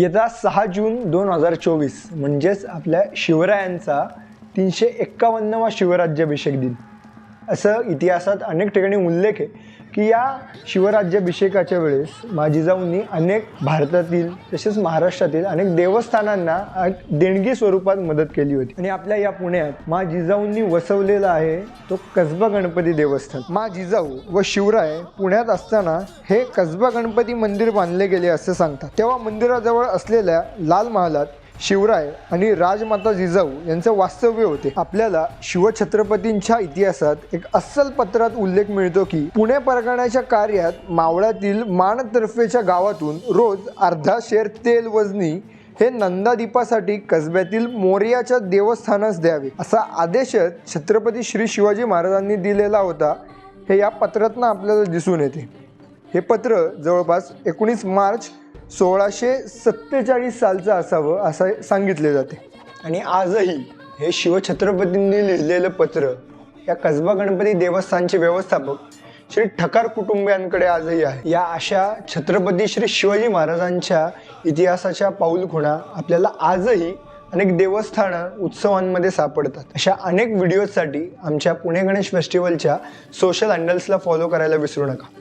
येत्या सहा जून दोन हजार चोवीस म्हणजेच आपल्या शिवरायांचा तीनशे एक्कावन्नवा शिवराज्याभिषेक दिन. असं इतिहासात अनेक ठिकाणी उल्लेख आहे. की या शिवराज्याभिषेकाच्या वेळेस माझीजाऊंनी अनेक भारतातील तसेच महाराष्ट्रातील अनेक देवस्थानांना देणगी स्वरूपात मदत केली होती. आणि आपल्या या पुण्यात मा जिजाऊंनी वसवलेला आहे तो कसबा गणपती देवस्थान. मा जिजाऊ व शिवराय पुण्यात असताना हे कसबा गणपती मंदिर बांधले गेले असे सांगतात. तेव्हा मंदिराजवळ असलेल्या लाल महालात शिवराय आणि राजमाता जिजाऊ यांचं वास्तव्य होते. आपल्याला शिवछत्रपतींच्या इतिहासात एक अस्सल पत्रात उल्लेख मिळतो की पुणे परगण्याच्या कार्यात मावळातील माणतर्फेच्या गावातून रोज अर्धा शेर तेल वजनी हे नंदादीपासाठी कसब्यातील मोर्याच्या देवस्थानास द्यावे असा आदेशच छत्रपती श्री शिवाजी महाराजांनी दिलेला होता हे या पत्रातनं आपल्याला दिसून येते. हे पत्र जवळपास एकोणीस मार्च सोळाशे सत्तेचाळीस सालचं असावं असं सांगितले जाते. आणि आजही हे शिवछत्रपतींनी लिहिलेलं पत्र या कसबा गणपती देवस्थानचे व्यवस्थापक श्री ठकार कुटुंबियांकडे आजही आहे. या अशा छत्रपती श्री शिवाजी महाराजांच्या इतिहासाच्या पाऊलखुणा आपल्याला आजही अनेक देवस्थानं उत्सवांमध्ये सापडतात. अशा अनेक व्हिडिओजसाठी आमच्या पुणे गणेश फेस्टिवलच्या सोशल हँडल्सला फॉलो करायला विसरू नका.